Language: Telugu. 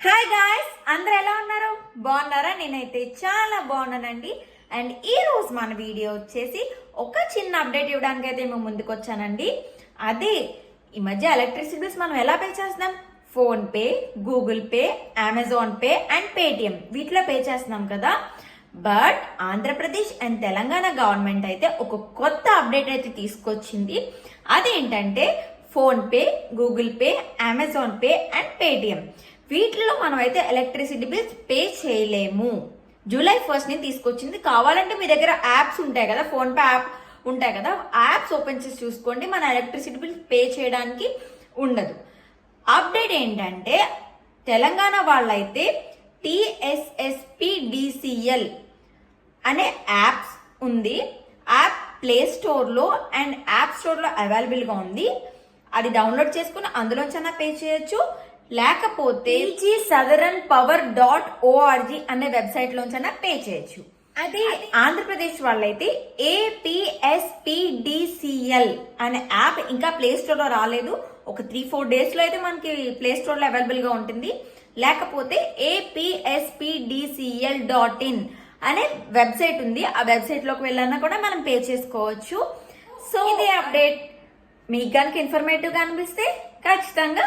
హాయ్ గాయ్స్ అందరు ఎలా ఉన్నారు? బాగున్నారా? నేనైతే చాలా బాగున్నానండి. అండ్ ఈ రోజు మన వీడియో వచ్చేసి ఒక చిన్న అప్డేట్ ఇవ్వడానికి అయితే మేము ముందుకు వచ్చానండి అదే ఈ మధ్య ఎలక్ట్రిసిటీ బిల్స్ మనం ఎలా పే చేస్తున్నాం? PhonePe Google Pay Amazon Pay and Paytm వీటిలో పే చేస్తున్నాం కదా. But Andhra Pradesh and Telangana government అయితే ఒక కొత్త అప్డేట్ అయితే తీసుకొచ్చింది. అదేంటంటే PhonePe Google Pay Amazon Pay and Paytm వీటిలో మనం అయితే ఎలక్ట్రిసిటీ బిల్స్ పే చేయలేము జూలై ఫస్ట్ని తీసుకొచ్చింది. కావాలంటే మీ దగ్గర యాప్స్ ఉంటాయి కదా ఫోన్పే యాప్ ఉంటాయి కదా యాప్స్ ఓపెన్ చేసి చూసుకోండి. మన ఎలక్ట్రిసిటీ బిల్ పే చేయడానికి ఉండదు. అప్డేట్ ఏంటంటే తెలంగాణ వాళ్ళైతే టిఎస్ఎస్పిడిసిఎల్ అనే యాప్స్ ఉంది. యాప్ ప్లే స్టోర్లో అండ్ యాప్ స్టోర్లో అవైలబుల్గా ఉంది. అది డౌన్లోడ్ చేసుకుని అందులోంచైనా పే చేయొచ్చు. లేకపోతే G southern power dot ORG అనే వెబ్సైట్ లోంచైనా పే చేయొచ్చు. అది. ఆంధ్రప్రదేశ్ వాళ్ళైతే ఏపీఎస్పిడిసిఎల్ అనే యాప్ ఇంకా ప్లే స్టోర్లో రాలేదు. ఒక త్రీ ఫోర్ డేస్లో అయితే మనకి ప్లే స్టోర్లో అవైలబుల్గా ఉంటుంది. లేకపోతే ఏపీఎస్పిడిసిఎల్ డాట్ ఇన్ అనే వెబ్సైట్ ఉంది. ఆ వెబ్సైట్లోకి వెళ్ళాలన్నా కూడా మనం పే చేసుకోవచ్చు. సో ఇదే అప్డేట్ మీకు కనుక ఇన్ఫర్మేటివ్గా అనిపిస్తే ఖచ్చితంగా